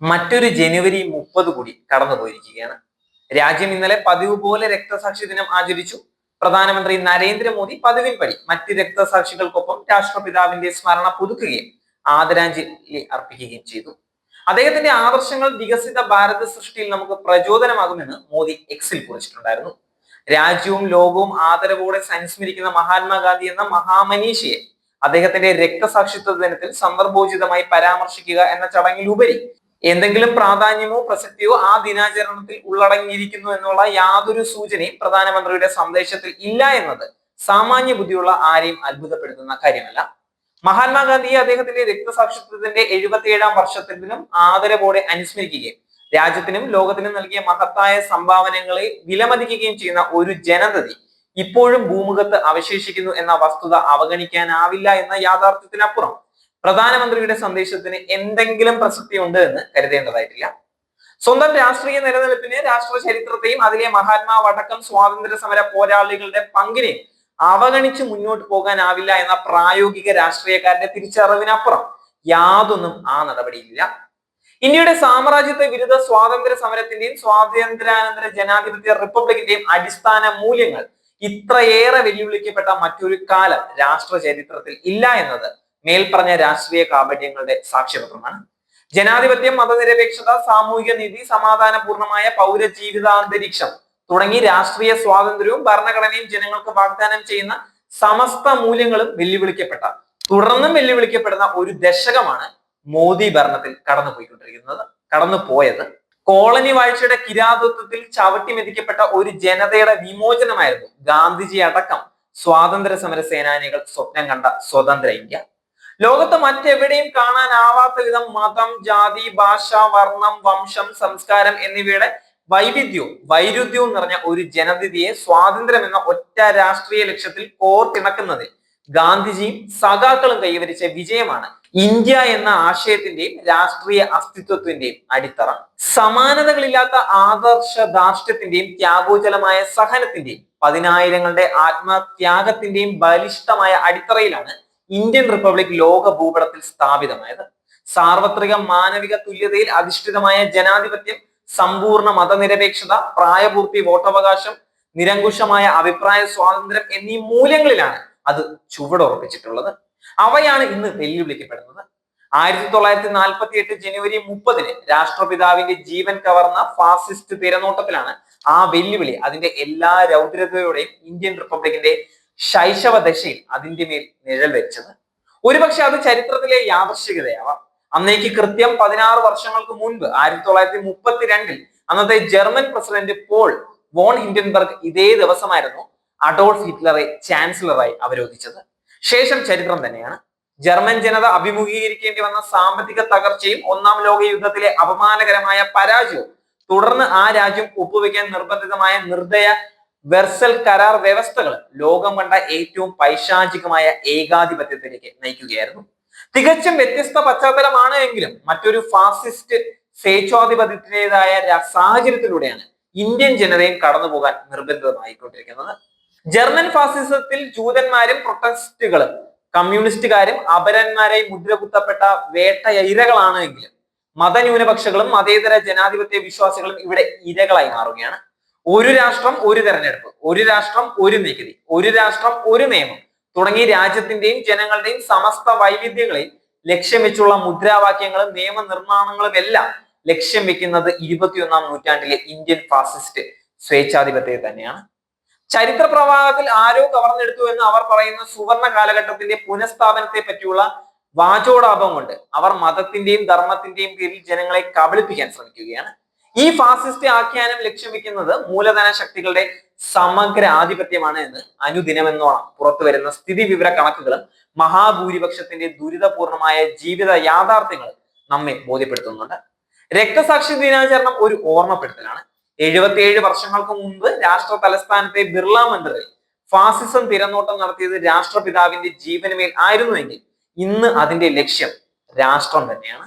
മറ്റൊരു ജനുവരി മുപ്പത് കൂടി കടന്നുപോയിരിക്കുകയാണ്. രാജ്യം ഇന്നലെ പതിവ് പോലെ രക്തസാക്ഷി ദിനം ആചരിച്ചു. പ്രധാനമന്ത്രി നരേന്ദ്രമോദി പതിവിൻപടി മറ്റ് രക്തസാക്ഷികൾക്കൊപ്പം രാഷ്ട്രപിതാവിന്റെ സ്മരണ പുതുക്കുകയും ആദരാഞ്ജലി അർപ്പിക്കുകയും ചെയ്തു. അദ്ദേഹത്തിന്റെ ആദർശങ്ങൾ വികസിത ഭാരത സൃഷ്ടിയിൽ നമുക്ക് പ്രചോദനമാകുമെന്ന് മോദി എക്സിൽ കുറിച്ചിട്ടുണ്ടായിരുന്നു. രാജ്യവും ലോകവും ആദരവോടെ അനുസ്മരിക്കുന്ന മഹാത്മാഗാന്ധി എന്ന മഹാമനീഷിയെ അദ്ദേഹത്തിന്റെ രക്തസാക്ഷിത്വ ദിനത്തിൽ സന്ദർഭോചിതമായി പരാമർശിക്കുക എന്ന ചടങ്ങിലുപരി എന്തെങ്കിലും പ്രാധാന്യമോ പ്രസക്തിയോ ആ ദിനാചരണത്തിൽ ഉള്ളടങ്ങിയിരിക്കുന്നു എന്നുള്ള യാതൊരു സൂചനയും പ്രധാനമന്ത്രിയുടെ സന്ദേശത്തിൽ ഇല്ല എന്നത് സാമാന്യ ബുദ്ധിയുള്ള ആരെയും അത്ഭുതപ്പെടുത്തുന്ന കാര്യമല്ല. മഹാത്മാഗാന്ധിയെ അദ്ദേഹത്തിന്റെ രക്തസാക്ഷിത്വത്തിന്റെ എഴുപത്തിയേഴാം വർഷത്തിനും ആദരവോടെ അനുസ്മരിക്കുകയും രാജ്യത്തിനും ലോകത്തിനും നൽകിയ മഹത്തായ സംഭാവനകളെ വിലമതിക്കുകയും ചെയ്യുന്ന ഒരു ജനതതി ഇപ്പോഴും ഭൂമുഖത്ത് അവശേഷിക്കുന്നു എന്ന വസ്തുത അവഗണിക്കാനാവില്ല എന്ന യാഥാർത്ഥ്യത്തിനപ്പുറം പ്രധാനമന്ത്രിയുടെ സന്ദേശത്തിന് എന്തെങ്കിലും പ്രസക്തി ഉണ്ട് എന്ന് കരുതേണ്ടതായിട്ടില്ല. സ്വന്തം രാഷ്ട്രീയ നിലനിൽപ്പിന് രാഷ്ട്ര ചരിത്രത്തെയും അതിലെ മഹാത്മാവടക്കം സ്വാതന്ത്ര്യ സമര പോരാളികളുടെ പങ്കിനെയും അവഗണിച്ച് മുന്നോട്ട് പോകാനാവില്ല എന്ന പ്രായോഗിക രാഷ്ട്രീയക്കാരന്റെ തിരിച്ചറിവിനപ്പുറം യാതൊന്നും ആ നടപടിയില്ല. ഇന്ത്യയുടെ സാമ്രാജ്യത്തെ വിരുദ്ധ സ്വാതന്ത്ര്യ സമരത്തിന്റെയും സ്വാതന്ത്ര്യാനന്തര ജനാധിപത്യ റിപ്പബ്ലിക്കിന്റെയും അടിസ്ഥാന മൂല്യങ്ങൾ ഇത്രയേറെ വെല്ലുവിളിക്കപ്പെട്ട മറ്റൊരു കാലം രാഷ്ട്ര ചരിത്രത്തിൽ ഇല്ല എന്നത് മേൽപ്പറഞ്ഞ രാഷ്ട്രീയ കാപട്യങ്ങളുടെ സാക്ഷ്യപത്രമാണ്. ജനാധിപത്യം മതനിരപേക്ഷത സാമൂഹിക നീതി സമാധാനപൂർണമായ പൗര ജീവിതാന്തരീക്ഷം തുടങ്ങി രാഷ്ട്രീയ സ്വാതന്ത്ര്യവും ഭരണഘടനയും ജനങ്ങൾക്ക് വാഗ്ദാനം ചെയ്യുന്ന സമസ്ത മൂല്യങ്ങളും വെല്ലുവിളിക്കപ്പെട്ട തുടർന്നും വെല്ലുവിളിക്കപ്പെടുന്ന ഒരു ദശകമാണ് മോദി ഭരണത്തിൽ കടന്നുപോയിക്കൊണ്ടിരിക്കുന്നത് കടന്നു പോയത് കോളനി വാഴ്ചയുടെ കിരാതത്വത്തിൽ ചവിട്ടി മെതിക്കപ്പെട്ട ഒരു ജനതയുടെ വിമോചനമായിരുന്നു ഗാന്ധിജി അടക്കം സ്വാതന്ത്ര്യ സമര സേനാനികൾ സ്വപ്നം കണ്ട സ്വതന്ത്ര ഇന്ത്യ. ലോകത്ത് മറ്റെവിടെയും കാണാനാവാത്ത വിധം മതം ജാതി ഭാഷ വർണം വംശം സംസ്കാരം എന്നിവയുടെ വൈവിധ്യവും വൈരുദ്ധ്യവും നിറഞ്ഞ ഒരു ജനതയെ സ്വാതന്ത്ര്യം എന്ന ഒറ്റ രാഷ്ട്രീയ ലക്ഷ്യത്തിൽ കോർത്തിണക്കുന്നതിൽ ഗാന്ധിജിയും സഖാക്കളും കൈവരിച്ച വിജയമാണ് ഇന്ത്യ എന്ന ആശയത്തിന്റെയും രാഷ്ട്രീയ അസ്തിത്വത്തിന്റെയും അടിത്തറ. സമാനതകളില്ലാത്ത ആദർശ ധാർഷ്ട്യത്തിന്റെയും ത്യാഗോജലമായ സഹനത്തിന്റെയും പതിനായിരങ്ങളുടെ ആത്മത്യാഗത്തിന്റെയും ബലിഷ്ഠമായ അടിത്തറയിലാണ് ഇന്ത്യൻ റിപ്പബ്ലിക് ലോക ഭൂപടത്തിൽ സ്ഥാപിതമായത്. സാർവത്രിക മാനവിക തുല്യതയിൽ അധിഷ്ഠിതമായ ജനാധിപത്യം സമ്പൂർണ മതനിരപേക്ഷത പ്രായപൂർത്തി വോട്ടവകാശം നിരങ്കുശമായ അഭിപ്രായ സ്വാതന്ത്ര്യം എന്നീ മൂല്യങ്ങളിലാണ് അത് ചുവടുറപ്പിച്ചിട്ടുള്ളത്. അവയാണ് ഇന്ന് വെല്ലുവിളിക്കപ്പെടുന്നത്. ആയിരത്തി തൊള്ളായിരത്തി നാൽപ്പത്തി എട്ട് ജനുവരി മുപ്പതിന് രാഷ്ട്രപിതാവിന്റെ ജീവൻ കവർന്ന ഫാസിസ്റ്റ് തിരനോട്ടത്തിലാണ് ആ വെല്ലുവിളി. അതിന്റെ എല്ലാ രൗദ്രതയോടെയും ഇന്ത്യൻ റിപ്പബ്ലിക്കിന്റെ ശൈശവ ദശയിൽ അതിന്റെ മേൽ നിഴൽ വെച്ചത്. ഒരുപക്ഷെ അത് ചരിത്രത്തിലെ യാദർശികതയാവാം. അന്നേക്ക് കൃത്യം പതിനാറ് വർഷങ്ങൾക്ക് മുൻപ് ആയിരത്തി തൊള്ളായിരത്തി മുപ്പത്തിരണ്ടിൽ അന്നത്തെ German president Paul von Hindenburg ഇതേ ദിവസമായിരുന്നു അഡോൾഫ് ഹിറ്റ്ലറെ ചാൻസലറായി അവരോധിച്ചത്. ശേഷം ചരിത്രം തന്നെയാണ്. ജർമ്മൻ ജനത അഭിമുഖീകരിക്കേണ്ടി വന്ന സാമ്പത്തിക തകർച്ചയും ഒന്നാം ലോക യുദ്ധത്തിലെ അപമാനകരമായ പരാജയവും തുടർന്ന് ആ രാജ്യം ഒപ്പുവെക്കാൻ നിർബന്ധിതമായ നിർദ്ദയ വെർസൽ കരാർ വ്യവസ്ഥകൾ ലോകം കണ്ട ഏറ്റവും പൈശാചികമായ ഏകാധിപത്യത്തിലേക്ക് നയിക്കുകയായിരുന്നു. തികച്ചും വ്യത്യസ്ത പശ്ചാത്തലമാണ് എങ്കിലും മറ്റൊരു ഫാസിസ്റ്റ് സ്വേച്ഛാധിപത്യത്തിന്റെതായ സാഹചര്യത്തിലൂടെയാണ് ഇന്ത്യൻ ജനതയും കടന്നു പോകാൻ നിർബന്ധിതമായിക്കൊണ്ടിരിക്കുന്നത്. ജർമ്മൻ ഫാസിസത്തിൽ ജൂതന്മാരും പ്രൊട്ടസ്റ്റുകളും കമ്മ്യൂണിസ്റ്റുകാരും അപരന്മാരായി മുദ്രകുത്തപ്പെട്ട വേട്ട ഇരകളാണ് എങ്കിലും മതന്യൂനപക്ഷങ്ങളും മതേതര ജനാധിപത്യ വിശ്വാസികളും ഇവിടെ ഇരകളായി മാറുകയാണ്. ഒരു രാഷ്ട്രം ഒരു തെരഞ്ഞെടുപ്പ്. ഒരു രാഷ്ട്രം ഒരു നികുതി. ഒരു രാഷ്ട്രം ഒരു നിയമം. തുടങ്ങി രാജ്യത്തിന്റെയും ജനങ്ങളുടെയും സമസ്ത വൈവിധ്യങ്ങളെ ലക്ഷ്യം വെച്ചുള്ള മുദ്രാവാക്യങ്ങളും നിയമനിർമ്മാണങ്ങളും എല്ലാം ലക്ഷ്യം വെക്കുന്നത് ഇരുപത്തിയൊന്നാം നൂറ്റാണ്ടിലെ ഇന്ത്യൻ ഫാസിസ്റ്റ് സ്വേച്ഛാധിപത്യത്തെ തന്നെയാണ്. ചരിത്ര പ്രവാഹത്തിൽ ആരോ കവർന്നെടുത്തു എന്ന് അവർ പറയുന്ന സുവർണ കാലഘട്ടത്തിന്റെ പുനഃസ്ഥാപനത്തെ പറ്റിയുള്ള വാചോടാപം കൊണ്ട് അവർ മതത്തിന്റെയും ധർമ്മത്തിന്റെയും പേരിൽ ജനങ്ങളെ കബളിപ്പിക്കാൻ ശ്രമിക്കുകയാണ്. ഈ ഫാസിസ്റ്റ് ആഖ്യാനം ലക്ഷ്യം വെക്കുന്നത് മൂലധന ശക്തികളുടെ സമഗ്ര ആധിപത്യമാണ് എന്ന് അനുദിനമെന്നോണം പുറത്തു വരുന്ന സ്ഥിതി വിവര കണക്കുകളും മഹാഭൂരിപക്ഷത്തിന്റെ ദുരിതപൂർണമായ ജീവിത യാഥാർത്ഥ്യങ്ങൾ നമ്മെ ബോധ്യപ്പെടുത്തുന്നുണ്ട്. രക്തസാക്ഷി ദിനാചരണം ഒരു ഓർമ്മപ്പെടുത്തലാണ്. എഴുപത്തിയേഴ് വർഷങ്ങൾക്ക് മുമ്പ് രാഷ്ട്ര തലസ്ഥാനത്തെ ബിർള മന്ദിറിൽ ഫാസിസം തിരനോട്ടം നടത്തിയത് രാഷ്ട്രപിതാവിന്റെ ജീവനുമേൽ ആയിരുന്നുവെങ്കിൽ ഇന്ന് അതിന്റെ ലക്ഷ്യം രാഷ്ട്രം തന്നെയാണ്.